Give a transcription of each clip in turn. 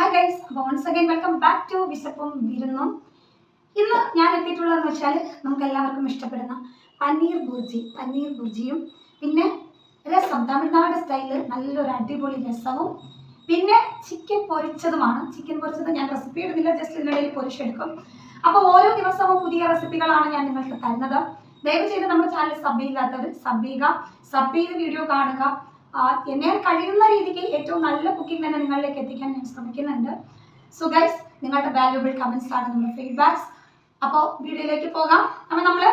Hi guys അപ്പോൾ once again welcome back to വിശപ്പും വിരുന്നും. ഇന്ന് ഞാൻ എത്തിയിട്ടുള്ളതെന്ന് വെച്ചാൽ നമുക്ക് എല്ലാവർക്കും ഇഷ്ടപ്പെടുന്ന പനീർ ബുർജി പനീർ ബുർജിയും പിന്നെ രസം തമിഴ്നാട് സ്റ്റൈലിൽ നല്ലൊരു അടിപൊളി രസവും പിന്നെ ചിക്കൻ പൊരിച്ചതുമാണ്. ചിക്കൻ പൊരിച്ചത് ഞാൻ റെസിപ്പി ഇടുന്നില്ല ജസ്റ്റ് ഇതിനിടയിൽ പൊരിച്ചെടുക്കും. അപ്പോൾ ഓരോ ദിവസവും പുതിയ റെസിപ്പികളാണ് ഞാൻ നിങ്ങൾക്ക് തരുന്നത്. ദയവ് ചെയ്ത് നമ്മുടെ ചാനൽ സബ് ചെയ്യാത്തവർ സബ് ചെയ്യുക സബ് ചെയ്ത് വീഡിയോ കാണുക. എന്നെ കഴിയുന്ന രീതിക്ക് ഏറ്റവും നല്ല കുക്കിംഗ് തന്നെ നിങ്ങളിലേക്ക് എത്തിക്കാൻ ഞാൻ ശ്രമിക്കുന്നുണ്ട്. സോ ഗൈസ് നിങ്ങളുടെ വാല്യുബിൾ കമൻസ് ആണ് നമ്മുടെ ഫീഡ്ബാക്സ് അപ്പോൾ വീഡിയോയിലേക്ക് പോകാം. അപ്പം നമ്മൾ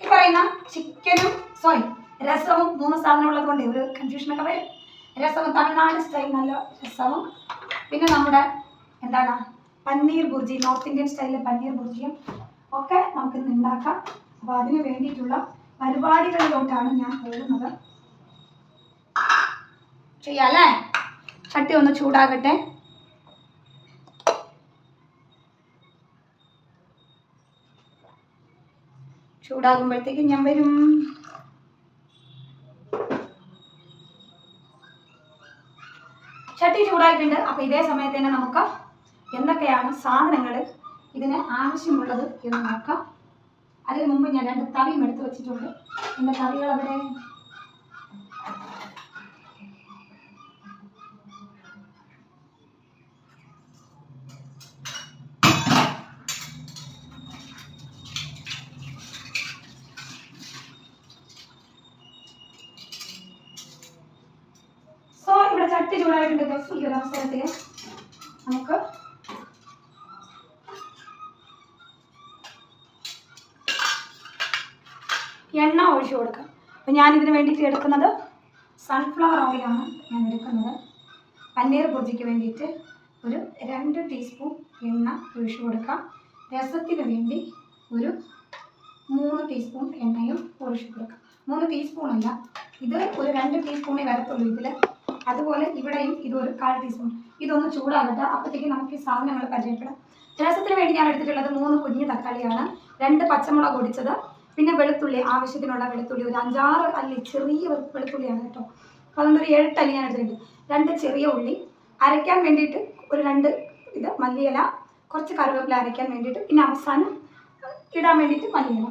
ഈ പറയുന്ന ചിക്കനും സോറി രസവും മൂന്ന് സാധനം ഉള്ളത് കൊണ്ട് ഒരു കൺഫ്യൂഷനൊക്കെ വരും. രസവും തമിഴ്നാട് സ്റ്റൈൽ നല്ല രസവും. പിന്നെ നമ്മുടെ എന്താണ് പന്നീർ ബുർജി നോർത്ത് ഇന്ത്യൻ സ്റ്റൈലിലെ പന്നീർ ബുർജിയും ഒക്കെ നമുക്ക് ഇന്ന് ഉണ്ടാക്കാം. അപ്പോൾ അതിന് വേണ്ടിയിട്ടുള്ള പരിപാടികളിലോട്ടാണ് ഞാൻ പോകുന്നത്. ചെയ്യാം അല്ലേ ചട്ടി ഒന്ന് ചൂടാകട്ടെ. ചൂടാകുമ്പോഴത്തേക്ക് ഞാൻ വരും. ചട്ടി ചൂടായിട്ടുണ്ട്. അപ്പോൾ ഇതേ സമയത്ത് തന്നെ നമുക്ക് എന്തൊക്കെയാണ് സാധനങ്ങൾ ഇതിന് ആവശ്യമുള്ളത് എന്ന് നോക്കാം. അതിന് മുമ്പ് ഞാൻ രണ്ട് തവിയും എടുത്ത് വെച്ചിട്ടുണ്ട്. എന്റെ തവികൾ അവിടെ ഈ ഒരു നമുക്ക് എണ്ണ ഒഴിച്ചു കൊടുക്കാം. അപ്പം ഞാൻ ഇതിന് വേണ്ടിയിട്ട് എടുക്കുന്നത് സൺഫ്ലവർ ഓയിലാണ് ഞാൻ എടുക്കുന്നത്. പന്നീർ ഭുജിക്ക് വേണ്ടിയിട്ട് ഒരു രണ്ട് ടീസ്പൂൺ എണ്ണ ഒഴിച്ചു കൊടുക്കാം. രസത്തിന് വേണ്ടി ഒരു മൂന്ന് ടീസ്പൂൺ എണ്ണയും ഒഴിച്ചു കൊടുക്കാം. മൂന്ന് ടീസ്പൂൺ അല്ല ഇത് ഒരു രണ്ട് ടീസ്പൂണേ വരത്തുള്ളൂ ഇതിൽ അതുപോലെ ഇവിടെയും ഇതൊരു കാൽ ടീസ്പൂൺ ഇതൊന്ന് ചൂടാകട്ടെ. അപ്പോഴത്തേക്ക് നമുക്ക് ഈ സാധനങ്ങൾ പരിചയപ്പെടാം. രസത്തിന് വേണ്ടി ഞാൻ എടുത്തിട്ടുള്ളത് മൂന്ന് കുഞ്ഞു തക്കാളിയാണ്. രണ്ട് പച്ചമുളക് ഒടിച്ചത് പിന്നെ വെളുത്തുള്ളി ആവശ്യത്തിനുള്ള വെളുത്തുള്ളി. ഒരു അഞ്ചാറ് അല്ലി ചെറിയ വെളുത്തുള്ളിയാണ് കേട്ടോ. അപ്പോൾ അതുകൊണ്ട് ഒരു എട്ടല്ലി ഞാൻ എടുത്തിട്ടുണ്ട്. രണ്ട് ചെറിയ ഉള്ളി. അരയ്ക്കാൻ വേണ്ടിയിട്ട് ഒരു രണ്ട് ഇത് മല്ലിയില. കുറച്ച് കറിവേപ്പില അരയ്ക്കാൻ വേണ്ടിയിട്ട്. പിന്നെ അവസാനം ഇടാൻ വേണ്ടിയിട്ട് മല്ലിയില.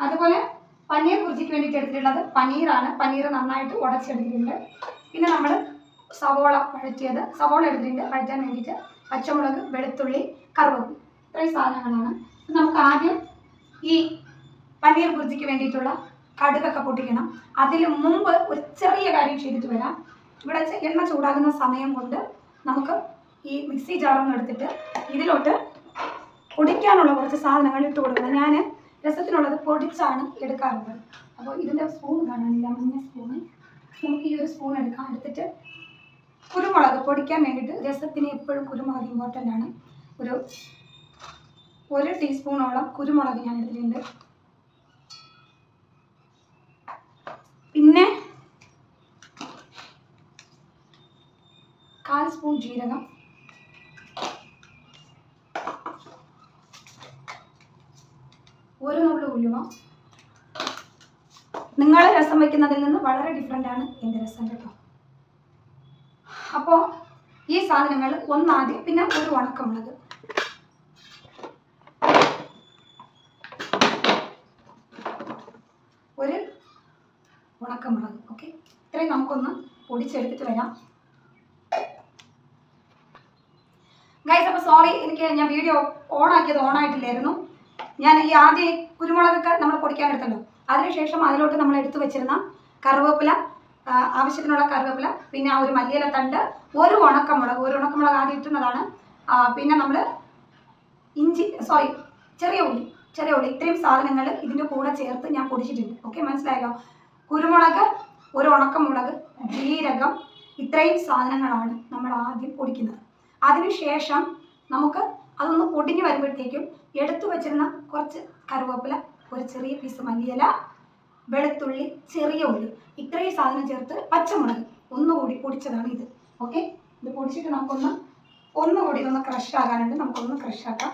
അതുപോലെ പനീർ കുറിച്ചിക്ക് വേണ്ടിയിട്ട് എടുത്തിട്ടുള്ളത് പനീറാണ്. പനീർ നന്നായിട്ട് ഉടച്ചെടുത്തിട്ടുണ്ട്. പിന്നെ നമ്മൾ സവോള വഴറ്റിയത്. സവോള എടുത്തിട്ടുണ്ട്. വഴറ്റാൻ വേണ്ടിയിട്ട് പച്ചമുളക് വെളുത്തുള്ളി കറുവപ്പി. ഇത്രയും സാധനങ്ങളാണ്. നമുക്ക് ആദ്യം ഈ പനീർ ഭുജിക്ക് വേണ്ടിയിട്ടുള്ള കടുകൊക്കെ പൊട്ടിക്കണം. അതിന് മുമ്പ് ഒരു ചെറിയ കാര്യം ചെയ്തിട്ട് വരാം. ഇവിടെ എണ്ണ ചൂടാകുന്ന സമയം കൊണ്ട് നമുക്ക് ഈ മിക്സി ജാറൊന്ന് എടുത്തിട്ട് ഇതിലോട്ട് പൊടിക്കാനുള്ള കുറച്ച് സാധനങ്ങൾ ഇട്ട് കൊടുക്കണം. ഞാൻ രസത്തിനുള്ളത് പൊടിച്ചാണ് എടുക്കാറുള്ളത്. അപ്പോൾ ഇതിന്റെ സ്പൂൺ കാണാനില്ല. മഞ്ഞ സ്പൂണ്. നമുക്ക് ഈ ഒരു സ്പൂൺ എടുക്കാം. എടുത്തിട്ട് കുരുമുളക് പൊടിക്കാൻ വേണ്ടിയിട്ട് രസത്തിന് എപ്പോഴും കുരുമുളക് ഇമ്പോർട്ടന്റ് ആണ്. ഒരു ഒരു ടീസ്പൂണോളം കുരുമുളക് ഞാൻ എടുത്തിട്ടുണ്ട്. പിന്നെ കാൽ സ്പൂൺ ജീരകം. ഒരു നുള്ളു ഉലുവ. നിങ്ങൾ രസം വയ്ക്കുന്നതിൽ നിന്ന് വളരെ ഡിഫറെന്റ് ആണ് എന്റെ രസം കേട്ടോ. അപ്പോൾ ഈ സാധനങ്ങൾ ഒന്നാദ്യം പിന്നെ ഒരു ഉണക്കമുളക് ഒരു ഉണക്കമുളക് ഓക്കെ ഇത്രയും നമുക്കൊന്ന് പൊടിച്ചെടുത്തിട്ട് വരാം. ഗൈസ് അപ്പോൾ സോറി എനിക്ക് ഞാൻ വീഡിയോ ഓൺ ആയിട്ടില്ലായിരുന്നു. ഞാൻ ഈ ആദ്യം കുരുമുളകൊക്കെ നമ്മൾ പൊടിക്കാൻ എടുത്തല്ലോ. അതിനുശേഷം അതിലോട്ട് നമ്മൾ എടുത്തു വെച്ചിരുന്ന കറിവേപ്പില ആവശ്യത്തിനുള്ള കറിവേപ്പില പിന്നെ ആ ഒരു മല്ലിയില തണ്ട് ഒരു ഉണക്കമുളക് ഒരു ഉണക്കമുളക് ആദ്യം ഇട്ടുന്നതാണ്. പിന്നെ നമ്മൾ ഇഞ്ചി സോറി ചെറിയ ഉള്ളി ചെറിയ ഉള്ളി. ഇത്രയും സാധനങ്ങൾ ഇതിന്റെ കൂടെ ചേർത്ത് ഞാൻ പൊടിച്ചിട്ടുണ്ട്. ഓക്കെ മനസ്സിലായല്ലോ? കുരുമുളക് ഒരു ഉണക്കമുളക് ജീരകം ഇത്രയും സാധനങ്ങളാണ് നമ്മൾ ആദ്യം പൊടിക്കുന്നത്. അതിനുശേഷം നമുക്ക് അതൊന്ന് പൊടിഞ്ഞ് വരുമ്പോഴത്തേക്കും എടുത്തു വച്ചിരുന്ന കുറച്ച് കറിവേപ്പില ഒരു ചെറിയ പീസ് മല്ലിയില വെളുത്തുള്ളി ചെറിയ ഉള്ളി ഇത്രയും സാധനം ചേർത്ത് പച്ചമുളക് ഒന്നുകൂടി പൊടിച്ചതാണ് ഇത്. ഓക്കെ ഇത് പൊടിച്ചിട്ട് നമുക്കൊന്ന് ഒന്നുകൂടി ഒന്ന് ക്രഷ് ആകാനുണ്ട്. നമുക്കൊന്ന് ക്രഷ് ആക്കാം.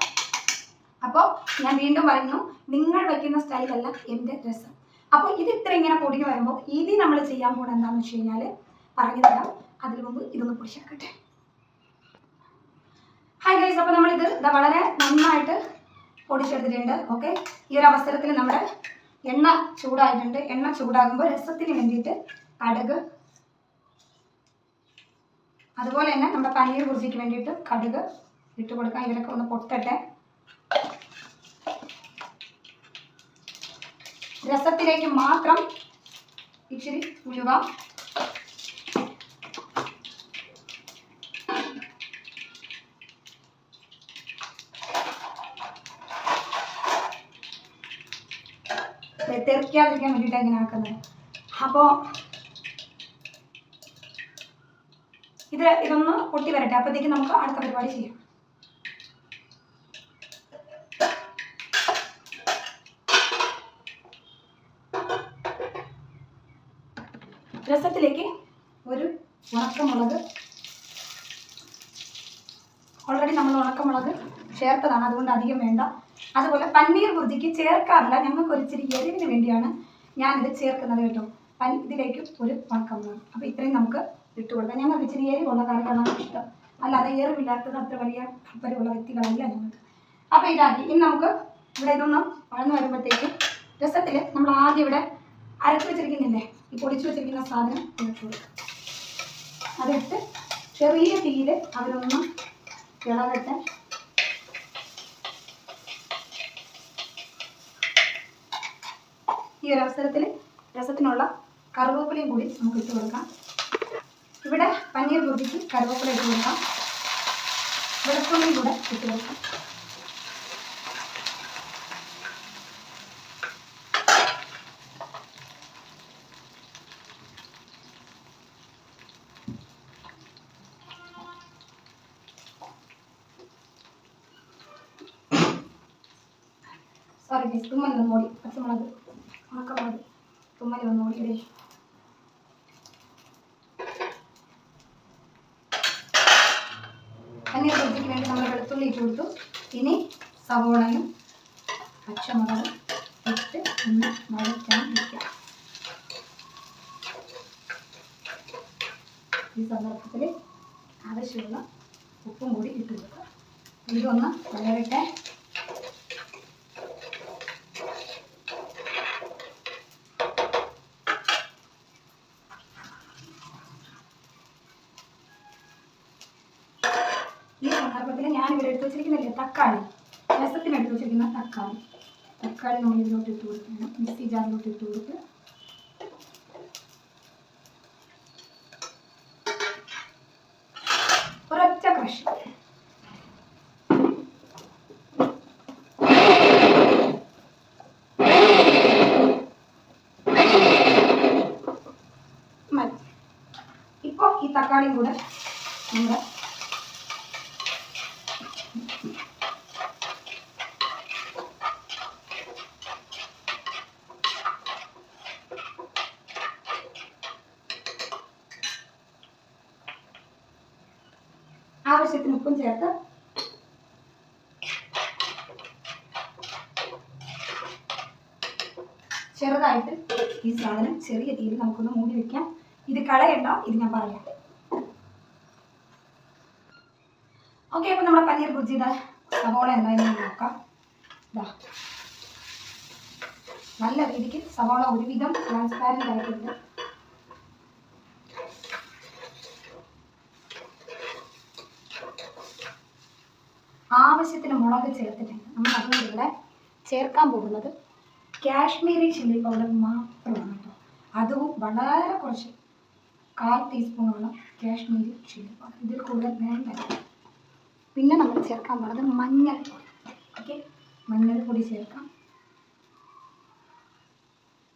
അപ്പോൾ ഞാൻ വീണ്ടും പറയുന്നു നിങ്ങൾ വയ്ക്കുന്ന സ്റ്റൈലല്ല എന്റെ രസം. അപ്പോൾ ഇത് ഇത്ര ഇങ്ങനെ പൊടിഞ്ഞ് വരുമ്പോൾ ഇനി നമ്മൾ ചെയ്യാൻ പോകുന്നത് എന്താണെന്ന് വെച്ച് കഴിഞ്ഞാൽ പറഞ്ഞു തരാം. അതിനു മുമ്പ് ഇതൊന്ന് പൊടിച്ചാക്കട്ടെ ഹായ് ഗൈസ് അപ്പോൾ നമ്മളിത് വളരെ നന്നായിട്ട് പൊടിച്ചെടുത്തിട്ടുണ്ട്. ഓക്കെ ഈ ഒരു അവസരത്തിൽ നമ്മുടെ എണ്ണ ചൂടായിട്ടുണ്ട്. എണ്ണ ചൂടാകുമ്പോൾ രസത്തിന് വേണ്ടിയിട്ട് കടുക് അതുപോലെ തന്നെ നമ്മുടെ പനീർ കുറിച്ചിക്ക് വേണ്ടിയിട്ട് കടുക് ഇട്ട് കൊടുക്കാം. ഇവരൊക്കെ ഒന്ന് പൊട്ടട്ടെ. രസത്തിലേക്ക് മാത്രം ഇച്ചിരി ഉലുവ തെറിക്കാതിരിക്കാൻ വേണ്ടിയിട്ടാണ് ഇങ്ങനെ ആക്കുന്നത്. അപ്പോൾ ഇത് ഇതൊന്ന് പൊട്ടി വരട്ടെ. അപ്പോഴത്തേക്ക് നമുക്ക് അടുത്ത പരിപാടി ചെയ്യാം. രസത്തിലേക്ക് ഒരു ഉണക്കമുളക്. ഓൾറെഡി നമ്മൾ ഉണക്കമുളക് ചേർത്തതാണ്. അതുകൊണ്ട് അധികം വേണ്ട. അതുപോലെ പന്നീർ ബുദ്ധിക്ക് ചേർക്കാറില്ല. ഞങ്ങൾക്ക് ഒരു ഇച്ചിരി എരിവിന് വേണ്ടിയാണ് ഞാനിത് ചേർക്കുന്നത് കേട്ടോ. പൻ ഇതിലേക്ക് ഒരു ഉണക്കമുളക് അപ്പോൾ ഇത്രയും നമുക്ക് ഇട്ട് കൊടുക്കാം. ഞങ്ങൾക്ക് ഇച്ചിരി എരിവുള്ള കറികളാണ് ഇഷ്ടം. അല്ലാതെ എറിവില്ലാത്തത് അത്ര വലിയ താല്പര്യമുള്ള വ്യക്തികളല്ല ഞങ്ങൾക്ക്. അപ്പോൾ ഇതാക്കി. ഇനി നമുക്ക് ഇവിടെ ഇതൊന്ന് വളർന്നു വരുമ്പോഴത്തേക്ക് രസത്തിൽ നമ്മൾ ആദ്യം ഇവിടെ അരച്ച് വെച്ചിരിക്കുന്നില്ലേ? ഈ പൊടിച്ചു വെച്ചിരിക്കുന്ന സാധനം ഇട്ട് കൊടുക്കാം. അതിട്ട് ചെറിയ തീയിൽ അവരൊന്ന് ഇളകട്ടെ. ഈ ഒരു അവസരത്തിൽ രസത്തിനുള്ള കറുവേപ്പിലയും കൂടി നമുക്ക് ഇട്ട് കൊടുക്കാം. ഇവിടെ പനീർ ബുദ്ധിക്ക് കറുവേപ്പില ഇട്ട് കൊടുക്കാം. വെളുത്തുള്ളിയും കൂടെ ഇട്ട് കൊടുക്കാം. സോറി മിസ് തുമ്മൽ ഒന്ന് ഓടി പച്ചമുളക് ഉണക്കമുളക് തുമ്മൽ ഒന്ന് ഓടിയിടേ. പനീർ ബുദ്ധിക്ക് വേണ്ടി നമ്മൾ വെളുത്തുള്ളി ഇട്ട് കൊടുത്തു. ഇനി സവോളയും പച്ചമുളകും ഇട്ട് ഒന്ന് വഴറ്റാൻ വയ്ക്കാം ഈ സന്ദർഭത്തിൽ ആവശ്യമുള്ള ഉപ്പും കൂടി ഇട്ട് കൊടുക്കുക ഇതൊന്ന് വഴരട്ടെ എടുത്ത് വെച്ചിരിക്കുന്നില്ലേ തക്കാളി രസത്തിന് എടുത്ത് വെച്ചിരിക്കുന്ന തക്കാളി തക്കാളി നമ്മൾ ഇതിലോട്ട് ഇട്ട് കൊടുക്കണം മിക്സി ജാറിലോട്ട് ഇട്ട് കൊടുത്ത് ഒരൊറ്റ ക്രഷ് മതി ഇപ്പോൾ ഈ തക്കാളിയും കൂടെ നമ്മുടെ ആവശ്യത്തിന് ഉപ്പും ചേർത്ത് ചെറുതായിട്ട് ഈ സാധനം ചെറിയ തീയിൽ നമുക്കൊന്ന് മൂടി വെക്കാം. ഇത് കളയണ്ട ഇത് ഞാൻ പറയാം. ഓക്കെ അപ്പൊ നമ്മുടെ പനീർ ബുജിയുടെ സവോള എന്തായാലും നോക്കാം. നല്ല രീതിക്ക് സവോള ഒരുവിധം ട്രാൻസ്പാരന്റ് ആയിട്ടുണ്ട്. ആവശ്യത്തിന് മുളക് ചേർത്തിട്ടുണ്ട്. നമ്മൾ അതുകൊണ്ട് ഇവിടെ ചേർക്കാൻ പോകുന്നത് കാശ്മീരി ചില്ലി പൗഡർ മാത്രമാണ് കേട്ടോ അതും വളരെ കുറച്ച് കാൽ ടീസ്പൂണോളം കാശ്മീരി ചില്ലി പൗഡർ. ഇതിൽ കൂടുതൽ വേണ്ട. പിന്നെ നമ്മൾ ചേർക്കാൻ പോണത് മഞ്ഞൾപ്പൊടി. ഓക്കെ? മഞ്ഞൾപ്പൊടി ചേർക്കാം.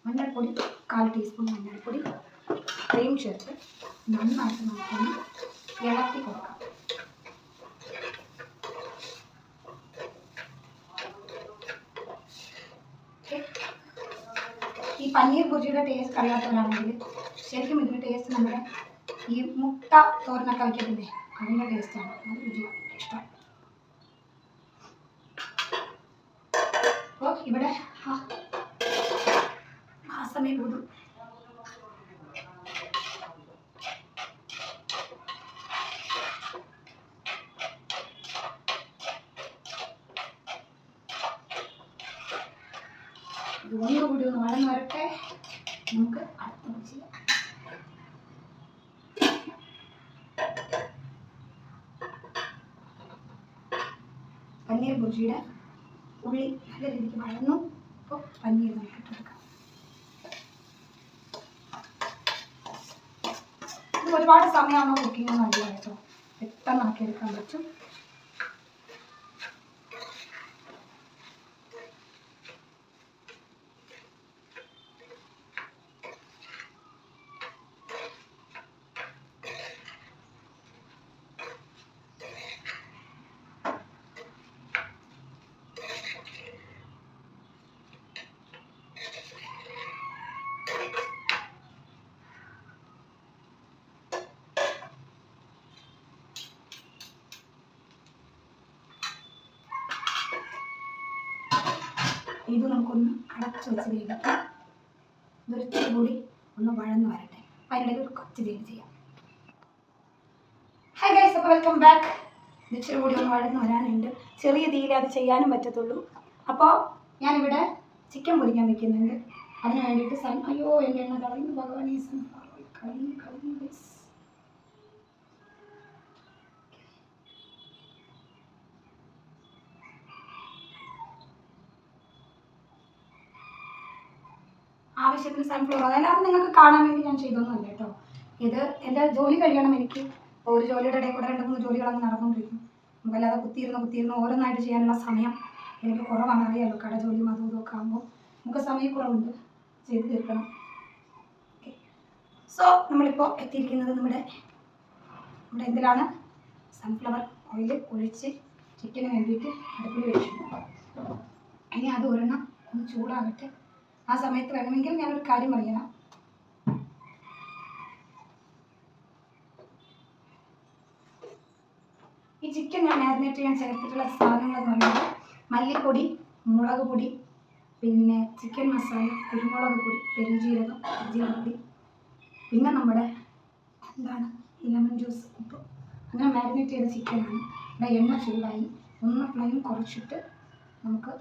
മഞ്ഞൾപ്പൊടി കാൽ ടീസ്പൂൺ മഞ്ഞൾപ്പൊടി. ക്രീം ചേർത്ത് നന്നായിട്ട് നമുക്കൊന്ന് ഇളക്കി കൊടുക്കാം. പനീർ ഭുജിയുടെ ടേസ്റ്റ് അറിയാത്തവരാണെങ്കിൽ ശരിക്കും ഇതിന്റെ ടേസ്റ്റ് നമ്മുടെ ഈ മുട്ട തോരനൊക്കെ വയ്ക്കത്തില്ലേ അതിന്റെ ടേസ്റ്റാണ് അത് രുചി ഇഷ്ടം. അപ്പോൾ ഇവിടെ ആ സമയം വരട്ടെ. നമുക്ക് അടുത്ത ചെയ്യാം. പനീർ ബുർജിയുടെ ഉള്ളി നല്ല രീതിക്ക് വഴന്നു. അപ്പോൾ പനീർ നമുക്ക് ഇട്ടെടുക്കാം ഒരുപാട് സമയമാണോ കുക്കിംഗ് അല്ല കേട്ടോ. പെട്ടെന്ന് പറ്റും. ഇത് നമുക്കൊന്ന് അടച്ചു വെച്ച് വേവിക്കാം. ഇതൊരിച്ചിരി കൂടി ഒന്ന് വഴന്ന് വരട്ടെ. അതിനിടയിൽ ഒരു കൊച്ചു തീര് ചെയ്യാം. ഹൈ ഗൈസ് അപ്പോൾ വെൽക്കം ബാക്ക് ഇച്ചിരി കൂടി ഒന്ന് വഴന്ന് വരാനുണ്ട്. ചെറിയ തീയിൽ അത് ചെയ്യാനും പറ്റത്തുള്ളൂ. അപ്പോൾ ഞാനിവിടെ ചിക്കൻ പൊരിക്കാൻ വെക്കുന്നുണ്ട്. അതിന് വേണ്ടിയിട്ട് സൺ അയ്യോ എന്റെ എണ്ണ കളയുന്നു ഭഗവാൻ കളയുന്നു കളയുന്നു ആവശ്യത്തിന് സൺഫ്ലവർ ഓയിൽ അത് നിങ്ങൾക്ക് കാണാൻ വേണ്ടി ഞാൻ ചെയ്തൊന്നുമല്ല കേട്ടോ. ഇത് എന്റെ ജോലി കഴിയണം എനിക്ക്. ഒരു ജോലിയുടെ ഇടയിൽ കൂടെ രണ്ട് മൂന്ന് ജോലികളൊക്കെ നടന്നുകൊണ്ടിരിക്കും. നമുക്കല്ലാതെ കുത്തിയിരുന്ന് കുത്തിയിരുന്ന് ഓരോന്നായിട്ട് ചെയ്യാനുള്ള സമയം എനിക്ക് കുറവാണ്. അറിയാമല്ലോ കട ജോലിയും അതും ഇതൊക്കെ ആകുമ്പോൾ നമുക്ക് സമയക്കുറവുണ്ട് ചെയ്ത് തീർക്കണം. സോ നമ്മളിപ്പോൾ എത്തിയിരിക്കുന്നത് നമ്മുടെ നമ്മുടെ എന്തിലാണ്? സൺഫ്ലവർ ഓയിൽ ഒഴിച്ച് ചിക്കന് വേണ്ടിയിട്ട് അടുപ്പിൽ വെച്ചു. ഇനി അത് ഒരെണ്ണം ഒന്ന് ചൂടാകട്ടെ. ആ സമയത്ത് വേണമെങ്കിൽ ഞാനൊരു കാര്യം അറിയണം ഈ ചിക്കൻ ഞാൻ മാരിനേറ്റ് ചെയ്യാൻ ചേർത്തിട്ടുള്ള സാധനങ്ങൾ എന്ന് പറയുന്നത് മല്ലിപ്പൊടി മുളക് പൊടി പിന്നെ ചിക്കൻ മസാല കുരുമുളക് പൊടി പെരുംജീരകം ജീരകപ്പൊടി പിന്നെ നമ്മുടെ എന്താണ് ലെമൺ ജ്യൂസ് ഉപ്പ്. അങ്ങനെ മാരിനേറ്റ് ചെയ്ത ചിക്കനാണ് ഇവിടെ എണ്ണ ചൂടായി. ഒന്ന് ഫ്ലെയിം കുറച്ചിട്ട് നമുക്ക്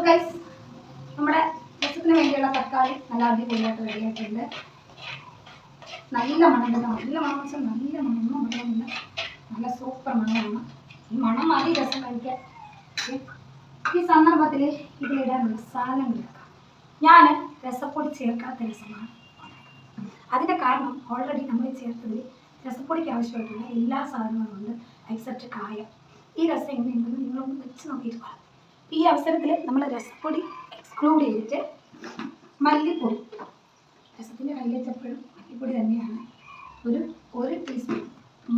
സോ ഗൈസ് നമ്മുടെ രസത്തിന് വേണ്ടിയുള്ള തക്കാളി നല്ല അടിപൊളിയായിട്ട് റെഡിയായിട്ടുണ്ട് നല്ല മണം നല്ല മണം വെച്ചാൽ നല്ല മണം. പറയുന്നില്ല നല്ല സൂപ്പർ മണമാണ്. ഈ മണം മതി രസം കഴിക്കാൻ. ഈ സന്ദർഭത്തിൽ ഇതിലിടാനുള്ള മസാല എടുക്കാം. ഞാൻ രസപ്പൊടി ചേർക്കാത്ത രസമാണ്. അതിന്റെ കാരണം ഓൾറെഡി നമ്മൾ ചേർത്തതിൽ രസപ്പൊടിക്ക് ആവശ്യമായിട്ടുള്ള എല്ലാ സാധനങ്ങളും ഉണ്ട് എക്സെപ്റ്റ് കായം. ഈ രസം എങ്ങനെയുണ്ടെന്ന് നിങ്ങളൊന്ന് വെച്ച് നോക്കിയിട്ട് പറയാം ഈ അവസരത്തിൽ നമ്മൾ രസപ്പൊടി എക്സ്ക്ലൂഡ് ചെയ്തിട്ട് മല്ലിപ്പൊടി. രസത്തിന്റെ ഹൈലൈറ്റ് എപ്പോഴും മല്ലിപ്പൊടി തന്നെയാണ്. ഒരു ഒരു ടീസ്പൂൺ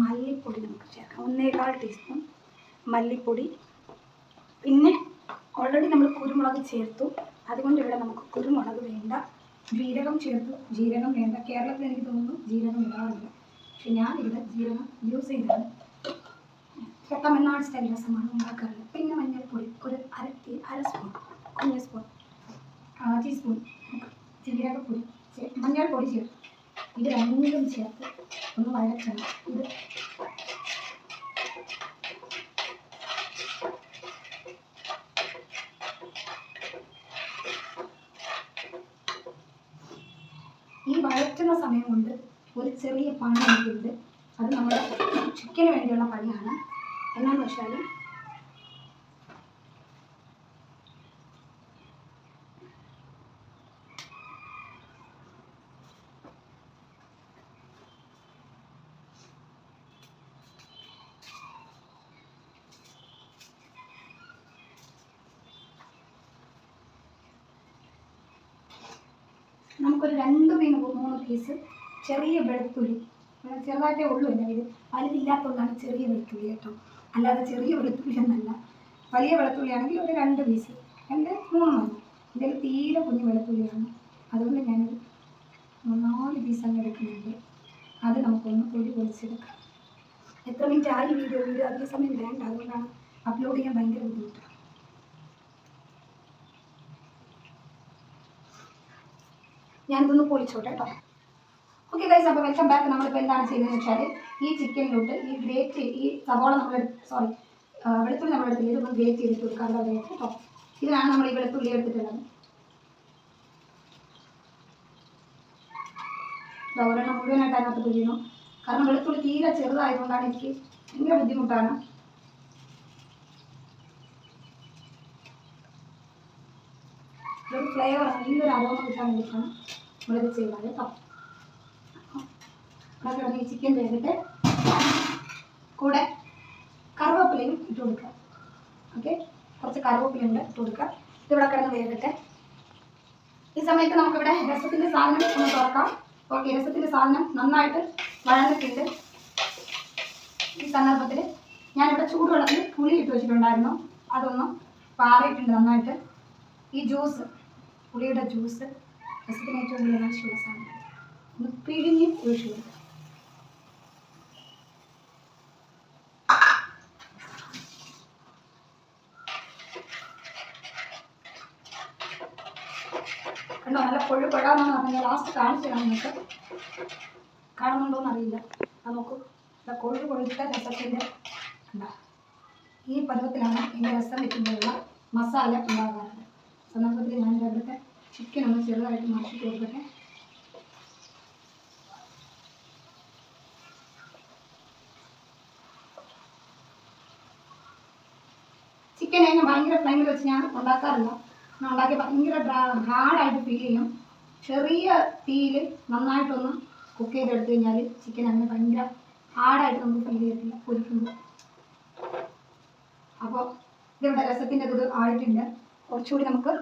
മല്ലിപ്പൊടി നമുക്ക് ചേർക്കാം. ഒന്നേകാൽ ടീസ്പൂൺ മല്ലിപ്പൊടി. പിന്നെ ഓൾറെഡി നമ്മൾ കുരുമുളക് ചേർത്തു. അതുകൊണ്ട് ഇവിടെ നമുക്ക് കുരുമുളക് വേണ്ട. ജീരകം ചേർത്തു. ജീരകം വേണ്ട. കേരളത്തിൽ എനിക്ക് തോന്നുന്നു ജീരകം ഇടാറില്ല. പക്ഷെ ഞാൻ ഇവിടെ ജീരകം യൂസ് ചെയ്താണ്. തമിഴ്നാട് സ്റ്റൈൽ രസമാണ് ഒരു അര സ്പൂൺ. കുഞ്ഞ സ്പൂൺ. ടീസ്പൂൺ ജീരകപ്പൊടി മഞ്ഞൾപ്പൊടി ചേർത്ത്. ഇത് രണ്ടും ചേർത്ത് ഒന്ന് വഴറ്റണം ഇത് ഈ വഴറ്റുന്ന സമയം കൊണ്ട് ഒരു ചെറിയ പണി എനിക്കുണ്ട് അത് നമ്മുടെ ചിക്കന് വേണ്ടിയുള്ള പണിയാണ് എന്നാന്ന് വെച്ചാൽ നമുക്കൊരു രണ്ട് മീൻ മൂന്ന് പീസ് ചെറിയ വെളുത്തുള്ളി. ചെറുതായിട്ടേ ഉള്ളൂ എന്റെ ഇത് വലുതില്ലാത്തതുകൊണ്ടാണ് ചെറിയ വെളുത്തുള്ളി കേട്ടോ. അല്ലാതെ ചെറിയ വെളുത്തുള്ളി എന്നല്ല വലിയ വെളുത്തുള്ളി ആണെങ്കിൽ ഒരു രണ്ട് പീസ് രണ്ട് മൂന്ന് മതി. എന്റെ തീരെ കുഞ്ഞു വെളുത്തുള്ളിയാണ്. അതുകൊണ്ട് ഞാനൊരു നാല് പീസ് അങ്ങ് എടുക്കുന്നുണ്ട്. അത് നമുക്കൊന്ന് പൊടി പൊളിച്ചെടുക്കാം എത്ര മിനിറ്റ് ആയി വീഡിയോ വീഡിയോ അധിക സമയം വേണ്ട. അതുകൊണ്ടാണ് അപ്ലോഡ് ചെയ്യാൻ ഭയങ്കര ബുദ്ധിമുട്ടാണ്. ഞാനിതൊന്ന് പൊളിച്ചോട്ടെ കേട്ടോ. ഓക്കെ ഗൈസ് അപ്പോൾ വെൽക്കം ബാക്ക് നമ്മളിപ്പോൾ എന്താണ് ചെയ്യുന്നതെന്ന് വെച്ചാൽ ഈ ചിക്കനിലോട്ട് ഈ ഗ്രേറ്റ് ഈ സവോള നമ്മൾ സോറി വെളുത്തുള്ളി നമ്മൾ എടുത്തില്ല ഇതൊന്ന് ഗ്രേറ്റ് ചെയ്ത് കൊടുക്കാൻ അവിടെ കേട്ടോ. ഇതിനാണ് നമ്മൾ ഈ വെളുത്തുള്ളി എടുത്തിട്ടുള്ളത്. ഒരെണ്ണം മുഴുവനായിട്ട് അതിനകത്ത് പിഴിയണം കാരണം വെളുത്തുള്ളി തീരെ ചെറുതായതുകൊണ്ടാണ് എനിക്ക് ഭയങ്കര ബുദ്ധിമുട്ടാണ്. ഇതൊരു ഫ്ലേവർ നല്ലൊരു അരോമ കിട്ടാൻ വേണ്ടിയിട്ടാണ്. നമ്മളിത് ചെയ്യുന്നത് കേട്ടോ അവിടെ കിടന്ന് ഈ ചിക്കൻ ചെയ്തിട്ട് കൂടെ കറിവേപ്പിലയും ഇട്ട് കൊടുക്കുക. ഓക്കെ കുറച്ച് കറുവേപ്പിലയും കൂടെ ഇട്ട് കൊടുക്കുക. ഇതിവിടെ കിടന്ന് വേകട്ടെ ഈ സമയത്ത് നമുക്കിവിടെ രസത്തിന്റെ സാധനം ഒന്ന് തുറക്കാം. ഓക്കെ രസത്തിന്റെ സാധനം നന്നായിട്ട് വഴന്നിട്ടുണ്ട്. ഈ സന്ദർഭത്തിൽ ഞാനിവിടെ ചൂടുവെള്ളത്തിൽ പുളി ഇട്ട് വെച്ചിട്ടുണ്ടായിരുന്നു. അതൊന്നും പാറിയിട്ടുണ്ട് നന്നായിട്ട്. ഈ ജ്യൂസ് പുളിയുടെ ജ്യൂസ് രസത്തിന് ഏറ്റവും കൂടുതൽ ആവശ്യമുള്ള സാധനം. ഒന്ന് പിഴിഞ്ഞ് ഒഴിച്ചു കണ്ടോ നല്ല കൊഴു പെടാമെന്ന് പറഞ്ഞാൽ ലാസ്റ്റ് കാണിച്ചു നിങ്ങൾക്ക്. കാണുന്നുണ്ടോ എന്നറിയില്ല അറിയില്ല നമുക്ക് ഇതാ കൊഴു കൊഴുത്ത രസത്തിന്റെ കണ്ടോ. ഈ പരുവത്തിലാണ് എന്റെ രസം വയ്ക്കുമ്പോഴുള്ള മസാല ഉണ്ടാകാറുണ്ട് സന്ദർഭത്തിൽ ഞാൻ ഇവിടുത്തെ ചിക്കൻ ഒന്ന് ചെറുതായിട്ട് മാറ്റി കൊടുക്കട്ടെ. ചിക്കൻ ഞാൻ ഭയങ്കര ഫ്ലെയിമിൽ വെച്ച് ഞാൻ ഉണ്ടാക്കാറില്ല. ഞാൻ ഉണ്ടാക്കി ഭയങ്കര ഹാർഡായിട്ട് ഫീൽ ചെയ്യും. ചെറിയ തീയിൽ നന്നായിട്ടൊന്ന് കുക്ക് ചെയ്തെടുത്ത് കഴിഞ്ഞാൽ ചിക്കൻ അങ്ങനെ ഭയങ്കര ഹാർഡായിട്ട് നമുക്ക് ഫീൽ ചെയ്യത്തില്ല പൊരിക്കുമ്പോൾ. അപ്പോൾ ഇതിവിടെ രസത്തിന്റെ ഇത് ആയിട്ടുണ്ട്. കുറച്ചുകൂടി നമുക്ക്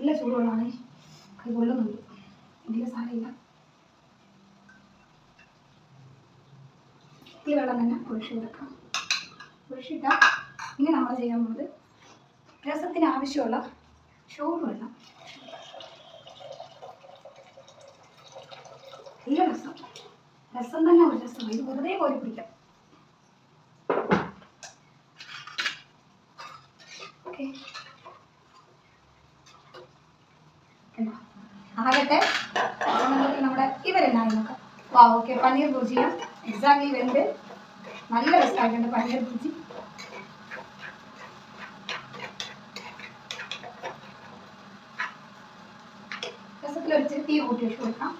നല്ല ചൂടുള്ളതാണ് കൈ കൊള്ളുന്നുണ്ട്. എങ്കിലും സാരമില്ല. ഈ വെള്ളം തന്നെ ഒഴിച്ചു കൊടുക്കാം. ഒഴിച്ചിട്ടാൽ ഇനി നമ്മൾ ചെയ്യാൻ പോകുന്നത് രസത്തിന് ആവശ്യമുള്ള ചോറ് വെള്ളം. നല്ല രസം. രസം തന്നെ ഒരു രസം. ഇത് വെറുതെ കോരി പിടിക്കാം ഓക്കെ. ആകട്ടെ. നമ്മുടെ ഇവരെന്നായി നോക്കാം വാ ഓക്കെ പനീർ ഭുജിയും എക്സാക്ട്ലി വെന്ത് നല്ല രസമായിട്ടുണ്ട് പനീർ ഭുജി. രസത്തിൽ തീ കൂട്ടി വെച്ച് കൊടുക്കാം.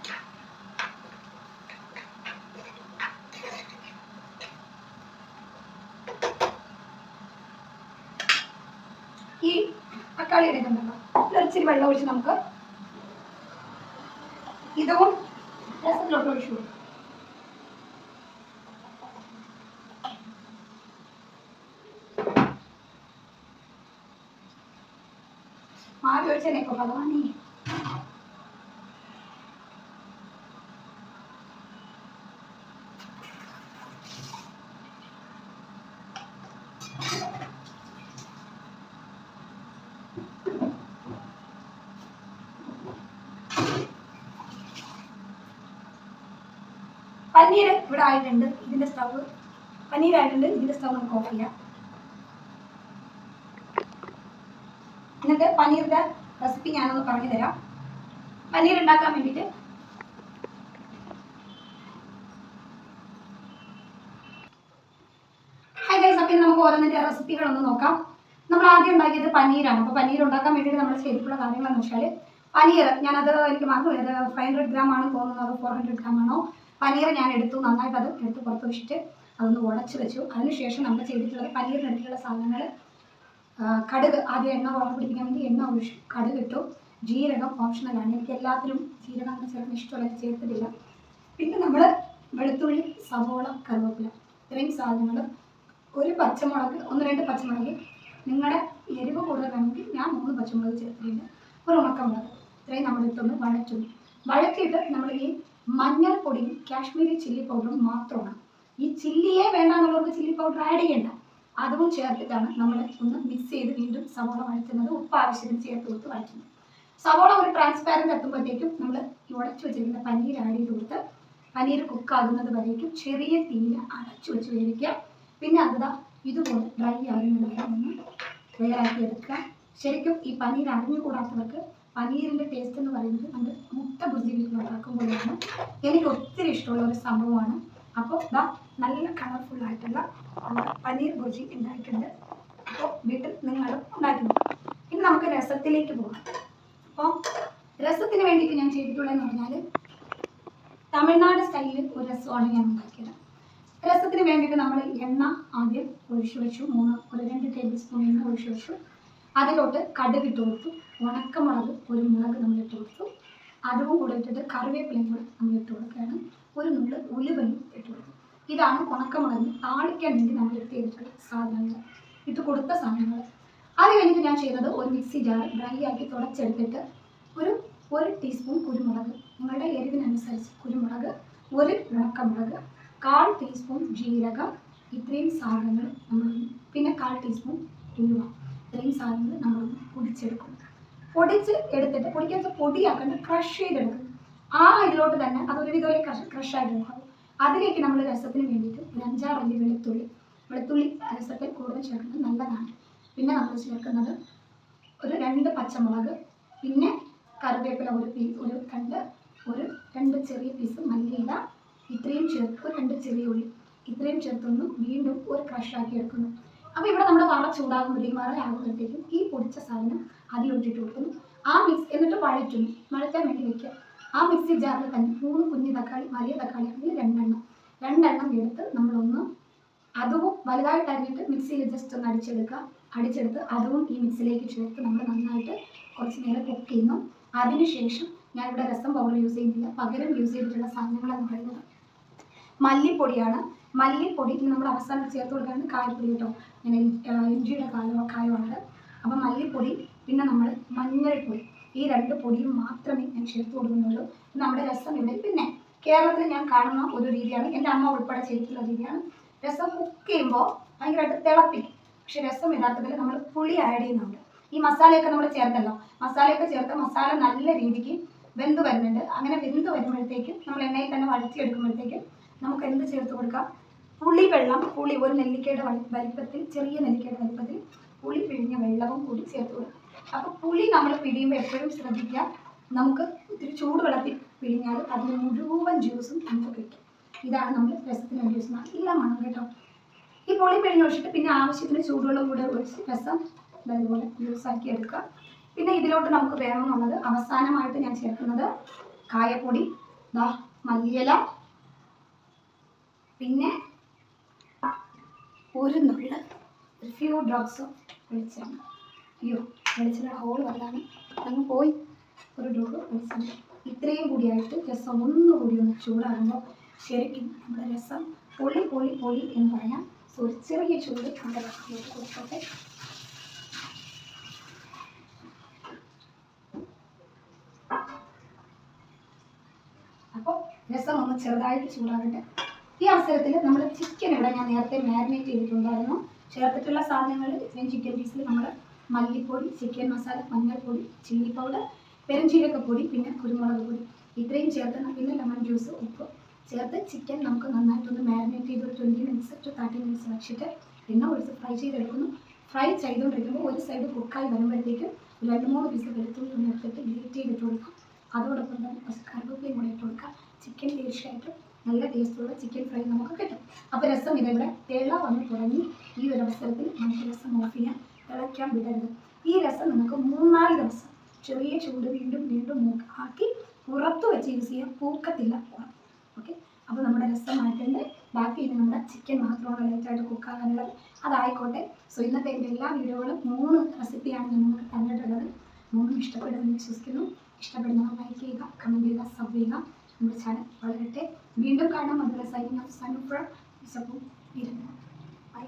ഈ തക്കാളി എടുക്കുന്നുണ്ടോ ഇതിലൊരിച്ചിരി വെള്ളം ഒഴിച്ച് നമുക്ക് ഇതും രസത്തിലോട്ട് ഒഴിച്ചു കൊടുക്കാം മാറി ഒഴിച്ചേനേക്കോ ഭഗവാനേ പനീർ ഇവിടെ ആയിട്ടുണ്ട് ഇതിന്റെ സ്റ്റവ് പനീർ ഓഫ് ചെയ്യാം എന്നിട്ട് പനീറിന്റെ റെസിപ്പി ഞാനൊന്ന് പറഞ്ഞു തരാം. പനീർ ഉണ്ടാക്കാൻ വേണ്ടിയിട്ട്. ഹായ് ഗൈസ് ഇന്ന് നമുക്ക് ഓരോന്നിന്റെ റെസിപ്പികളൊന്ന് നോക്കാം. നമ്മൾ ആദ്യം ഉണ്ടാക്കിയത് പനീറാണ് അപ്പോൾ പനീർ ഉണ്ടാക്കാൻ വേണ്ടിയിട്ട് നമ്മൾ ശരിക്കുള്ള കാര്യങ്ങളെന്ന് വെച്ചാൽ പനീർ ഞാനത് എനിക്ക് മറന്നുപോയത് ഫൈവ് ഹൺഡ്രഡ് ഗ്രാം ആണ് തോന്നുന്നത് ഫോർ ഹൺഡ്രഡ് ഗ്രാം ആണോ? പനീർ ഞാൻ എടുത്തു. നന്നായിട്ട് അത് എടുത്ത് പുറത്ത് വെച്ചിട്ട് അതൊന്ന് ഉടച്ച് വെച്ചു. അതിനുശേഷം നമ്മൾ ചെയ്തിട്ടുള്ളത് പനീറിന് എടുത്തിട്ടുള്ള സാധനങ്ങൾ കടുക്. ആദ്യം എണ്ണ വളം പിടിപ്പിക്കാൻ വേണ്ടി എണ്ണ ഒഴിച്ചു. കടുക് ഇട്ടു. ജീരകം ഓപ്ഷണലാണ് എനിക്ക് എല്ലാത്തിലും ജീരകം അങ്ങനെ ചേർക്കാൻ ഇഷ്ടമുള്ള ചേർത്തിട്ടില്ല. പിന്നെ നമ്മൾ വെളുത്തുള്ളി സവോള കറിവേപ്പില ഇത്രയും സാധനങ്ങൾ ഒരു പച്ചമുളക് ഒന്ന് രണ്ട് പച്ചമുളക്. നിങ്ങളുടെ എരിവ് കൂടുതൽ വേണമെങ്കിൽ ഞാൻ മൂന്ന് പച്ചമുളക് ചേർത്തിട്ടുണ്ട്. ഒരു ഉണക്കമുളക്. ഇത്രയും നമ്മൾ ഇട്ടൊന്ന് വഴറ്റുന്നു. വഴറ്റിയിട്ട് നമ്മൾ ഈ മഞ്ഞൾപ്പൊടിയും കാശ്മീരി ചില്ലി പൗഡറും മാത്രമാണ്. ഈ ചില്ലിയെ വേണ്ട എന്നുള്ളവർക്ക് ചില്ലി പൗഡർ ആഡ് ചെയ്യണ്ട. അതും ചേർത്തിട്ടാണ് നമ്മൾ ഒന്ന് മിക്സ് ചെയ്ത് വീണ്ടും സവോള വഴറ്റുന്നത് ഉപ്പ് ആവശ്യത്തിന് ചേർത്ത് കൊടുത്ത് വഴറ്റുന്നത്. സവോള ഒരു ട്രാൻസ്പാരന്റ് എത്തുമ്പോഴത്തേക്കും നമ്മൾ ഉടച്ചു വെച്ചിരിക്കുന്ന പനീർ ആഡ് ചെയ്ത് കൊടുത്ത് പനീർ കുക്കാകുന്നത് വരേക്കും ചെറിയ തീയിൽ അടച്ചു വെച്ച് വേവിക്കുക പിന്നെ അത് ഇതുപോലെ ഡ്രൈ ആകുന്നത് വരെ ഒന്ന് തയ്യാറാക്കി എടുക്കുക. ശരിക്കും ഈ പനീർ അറിഞ്ഞുകൂടാത്തവർക്ക് പനീറിന്റെ ടേസ്റ്റ് എന്ന് പറയുന്നത് നമ്മൾ മുട്ട ബുദ്ധിമുട്ടുണ്ടാക്കുമ്പോഴാണ് എനിക്ക് ഒത്തിരി ഇഷ്ടമുള്ള ഒരു സംഭവമാണ്. അപ്പോൾ ഇതാ നല്ല കളർഫുൾ ആയിട്ടുള്ള പനീർ ഭുജി ഉണ്ടായിട്ടുണ്ട്. അപ്പോൾ വീട്ടിൽ നിങ്ങളും ഉണ്ടാക്കുന്നു ഇനി നമുക്ക് രസത്തിലേക്ക് പോകാം. അപ്പോൾ രസത്തിന് വേണ്ടിയിട്ട് ഞാൻ ചെയ്തിട്ടുള്ളതെന്ന് പറഞ്ഞാൽ തമിഴ്നാട് സ്റ്റൈലിൽ ഒരു രസമാണ് ഞാൻ ഉണ്ടാക്കിയത്. രസത്തിന് വേണ്ടിയിട്ട് നമ്മൾ എണ്ണ ആദ്യം ഒഴിച്ചു വെച്ചു. മൂന്ന് ഒരു രണ്ട് ടേബിൾ സ്പൂൺ എണ്ണ ഒഴിച്ചു വെച്ചു. അതിലോട്ട് കടുക് ഇട്ട് കൊടുത്തു. ഉണക്കമുളക് ഒരു മുളക് നമ്മൾ ഇട്ട് കൊടുത്തു. അതും കൂടെ ഇട്ടിട്ട് കറിവേപ്പിലയും കൂടെ നമ്മൾ ഇട്ട് കൊടുക്കുകയാണ്. ഒരു നുള്ള് ഉലുവയും ഇതാണ് ഉണക്കമുളകിന് താളിക്കാൻ വേണ്ടി നമ്മൾ ഇട്ട് ചെയ്തിട്ടുള്ള സാധനങ്ങൾ. ഇത് കൊടുത്ത സാധനങ്ങൾ. അത് കഴിഞ്ഞിട്ട് ഞാൻ ചെയ്തത് ഒരു മിക്സി ജാർ ഡ്രൈ ആക്കി തുടച്ചെടുത്തിട്ട് ഒരു ഒരു ടീസ്പൂൺ കുരുമുളക്. നിങ്ങളുടെ എരിവിനനുസരിച്ച് കുരുമുളക് ഒരു ഉണക്കമുളക് കാൽ ടീസ്പൂൺ ജീരകം ഇത്രയും സാധനങ്ങൾ നമ്മൾ പിന്നെ കാൽ ടീസ്പൂൺ ഉലുവ. ഇത്രയും സാധനങ്ങൾ നമ്മൾ പൊടിച്ചെടുക്കും. പൊടിച്ച് എടുത്തിട്ട് പൊടിക്കാത്ത പൊടിയാക്കണ്ട് ക്രഷ് ചെയ്തെടുക്കും. ആ ഇതിലോട്ട് തന്നെ അതൊരു വിധം ക്രഷ് ക്രഷ് ആയിട്ട് അതിലേക്ക് നമ്മൾ രസത്തിന് വേണ്ടിയിട്ട് ഒരു അഞ്ചാറ് അല്ലി വെളുത്തുള്ളി വെളുത്തുള്ളി രസത്തിൽ കൂടുതൽ ചേർക്കുന്നത് നല്ലതാണ്. പിന്നെ നമ്മൾ ചേർക്കുന്നത് ഒരു രണ്ട് പച്ചമുളക് പിന്നെ കറിവേപ്പില ഒരു പീ ഒരു രണ്ട് ഒരു രണ്ട് ചെറിയ പീസ് മല്ലിയില ഇത്രയും ചേർത്ത് രണ്ട് ചെറിയ ഉള്ളി ഇത്രയും ചേർത്തൊന്ന് വീണ്ടും ഒരു ക്രഷാക്കി എടുക്കുന്നു. അപ്പോൾ ഇവിടെ നമ്മുടെ വറ ചൂടാകുമ്പോഴേക്കും വറ ആകുമ്പോഴത്തേക്കും ഈ പൊടിച്ച സാധനം അതിലൊട്ടിട്ട് കൊടുക്കുന്നു. ആ മിക്സ് എന്നിട്ട് വഴറ്റുന്നു. വഴറ്റാൻ വേണ്ടി വെക്കുക. ആ മിക്സി ജാറിൽ തന്നെ മൂന്ന് കുഞ്ഞു തക്കാളി വലിയ തക്കാളി ആണെങ്കിൽ രണ്ടെണ്ണം. രണ്ടെണ്ണം എടുത്ത് നമ്മളൊന്ന് അതും വലുതായിട്ട് അരിഞ്ഞിട്ട് മിക്സിയിൽ ജസ്റ്റ് ഒന്ന് അടിച്ചെടുക്കുക. അടിച്ചെടുത്ത് അതും ഈ മിക്സിയിലേക്ക് ചേർത്ത് നമ്മൾ നന്നായിട്ട് കുറച്ച് നേരം കുക്ക് ചെയ്യുന്നു. അതിനുശേഷം ഞാനിവിടെ രസം പൗഡർ യൂസ് ചെയ്യുന്നില്ല. പകരം യൂസ് ചെയ്തിട്ടുള്ള സാധനങ്ങളെന്ന് പറയുന്നത്. മല്ലിപ്പൊടിയാണ്. മല്ലിപ്പൊടി നമ്മൾ അവസാനം ചേർത്ത് കൊടുക്കാനാണ് കായപ്പൊടി കേട്ടോ. ഇങ്ങനെ ഇഞ്ചിയുടെ കായോ കാലോ കായമാണ് അപ്പം മല്ലിപ്പൊടി പിന്നെ നമ്മൾ മഞ്ഞൾപ്പൊടി. ഈ രണ്ട് പൊടിയും മാത്രമേ ഞാൻ ചേർത്ത് കൊടുക്കുന്നുള്ളൂ. നമ്മുടെ രസം ഇവിടെ പിന്നെ കേരളത്തിൽ ഞാൻ കാണുന്ന ഒരു രീതിയാണ്. എന്റെ അമ്മ ഉൾപ്പെടെ ചെയ്തിട്ടുള്ള രീതിയാണ്. രസം കുക്ക് ചെയ്യുമ്പോൾ ഭയങ്കരമായിട്ട് തിളപ്പിക്കും. പക്ഷെ രസം യഥാർത്ഥത്തിൽ നമ്മൾ പുളി ആഡ് ചെയ്യുന്നുണ്ട്. ഈ മസാലയൊക്കെ നമ്മൾ ചേർത്തല്ലോ. മസാലയൊക്കെ ചേർത്ത് മസാല നല്ല രീതിക്ക് വെന്ത് വരുന്നുണ്ട്. അങ്ങനെ വെന്ത് വരുമ്പോഴത്തേക്കും നമ്മൾ എണ്ണയിൽ തന്നെ വഴറ്റിയെടുക്കുമ്പോഴത്തേക്കും നമുക്ക് എന്ത് ചേർത്ത് കൊടുക്കാം? പുളി വെള്ളം പുളി ഒരു നെല്ലിക്കയുടെ വലി- വലിപ്പത്തിൽ ചെറിയ നെല്ലിക്കയുടെ വലിപ്പത്തിൽ പുളി പിഴിഞ്ഞ വെള്ളവും കൂടി ചേർത്ത് കൊടുക്കും. അപ്പോൾ പുളി നമ്മൾ പിടിയുമ്പോൾ എപ്പോഴും ശ്രദ്ധിക്കുക. നമുക്ക് ഇത്തിരി ചൂട് വെള്ളത്തിൽ പിഴിഞ്ഞാൽ അതിൽ മുഴുവൻ ജ്യൂസും നമുക്ക് കിട്ടും. ഇതാണ് നമ്മൾ രസത്തിന് വേണ്ടി യൂസ് നല്ല മണം കേട്ടോ. ഈ പുളി പിഴിഞ്ഞ് ഒഴിച്ചിട്ട് പിന്നെ ആവശ്യത്തിന് ചൂടുവെള്ളം കൂടെ ഒഴിച്ച് രസം ഇതുപോലെ ജ്യൂസാക്കി എടുക്കുക. പിന്നെ ഇതിലോട്ട് നമുക്ക് വേണമെന്നുള്ളത് അവസാനമായിട്ട് ഞാൻ ചേർക്കുന്നത് കായപ്പൊടി ദാ മല്ലിയില പിന്നെ ഒരു നുള്ള് ഫ്യൂ ഡ്രോപ്സ് വെളിച്ചെണ്ണ. അയ്യോ വെളിച്ചെണ്ണ ഹോൾ വല്ലാണ് അങ്ങ് പോയി. ഒരു ഡ്രോപ്പ് വെളിച്ചെണ്ണ ഇത്രയും കൂടിയായിട്ട് രസം ഒന്നുകൂടി ഒന്ന് ചൂടാകുമ്പോൾ ശരിക്കും നമ്മുടെ രസം പൊളി പൊളി പൊളി എന്ന് പറയാം. സോ ചെറിയ ചൂട് നമ്മുടെ രസത്തിലേക്ക് കൊടുക്കട്ടെ. അപ്പോൾ രസം ഒന്ന് ചെറുതായിട്ട് ചൂടാകട്ടെ. ഈ അവസരത്തിൽ നമ്മൾ ചിക്കൻ ഇവിടെ ഞാൻ നേരത്തെ മാരിനേറ്റ് ചെയ്തിട്ടുണ്ടായിരുന്നു. ചേർത്തിട്ടുള്ള സാധനങ്ങൾ ചിക്കൻ പീസിൽ നമ്മൾ മല്ലിപ്പൊടി ചിക്കൻ മസാല മഞ്ഞൾപ്പൊടി ചില്ലി പൗഡർ പെരുംജീരകപ്പൊടി പിന്നെ കുരുമുളക് പൊടി. ഇത്രയും ചേർത്ത് പിന്നെ ലെമൺ ജ്യൂസ് ഉപ്പ് ചേർത്ത് ചിക്കൻ നമുക്ക് നന്നായിട്ടൊന്ന് മാരിനേറ്റ് ചെയ്ത് ഒരു twenty minutes to thirty minutes വെച്ചിട്ട് എണ്ണ ഒഴിച്ച് ഫ്രൈ ചെയ്തെടുക്കുന്നു. ഫ്രൈ ചെയ്തുകൊണ്ടിരിക്കുമ്പോൾ ഒരു സൈഡ് കുക്കായി വരുമ്പോഴത്തേക്കും രണ്ട് മൂന്ന് പീസ് വെളുത്തുള്ളി ഒന്ന് എടുത്തിട്ട് ഗ്രേറ്റ് ചെയ്തിട്ട് കൊടുക്കും. അതോടൊപ്പം തന്നെ കുറച്ച് കറിവേപ്പിലയും കൂടെ ഇട്ട് കൊടുക്കുക ചിക്കൻ തീർച്ചയായിട്ടും നല്ല ടേസ്റ്റുള്ള ചിക്കൻ ഫ്രൈ നമുക്ക് കിട്ടും. അപ്പോൾ രസം ഇതിവിടെ തേള വന്ന് തുടങ്ങി. ഈ ഒരു അവസരത്തിൽ നമുക്ക് രസം ഓഫ് ചെയ്യാം. തിളയ്ക്കാൻ വിടരുത്. ഈ രസം നമുക്ക് മൂന്നാൽ ദിവസം ചെറിയ ചൂട് വീണ്ടും വീണ്ടും ആക്കി പുറത്ത് വെച്ച് യൂസ് ചെയ്യാം പൂക്കത്തില്ല. ഓക്കെ അപ്പോൾ നമ്മുടെ രസം രസമായിട്ടുണ്ട്. ബാക്കി ഇനി നമ്മുടെ ചിക്കൻ മാത്രമാണ് ലേറ്റായിട്ട് കുക്കാകാനുള്ളത് അതായിക്കോട്ടെ. സോ ഇന്നത്തെ എന്റെ എല്ലാ വീഡിയോകളും മൂന്ന് റെസിപ്പിയാണ് ഞാൻ നിങ്ങൾക്ക് തന്നിട്ടുള്ളത്. മൂന്നും ഇഷ്ടപ്പെടുമെന്ന് വിശ്വസിക്കുന്നു. ഇഷ്ടപ്പെടുന്നവർ ലൈക്ക് ചെയ്യുക കമന്റ് ചെയ്യുക സബ് ചെയ്യുക. നമ്മുടെ ചാനൽ വളരട്ടെ. വീണ്ടും കാണാം. അതുപോലെ സൈനിങ് ഓഫ് സപ്പോർട്ട് ഇരുന്നു ബൈ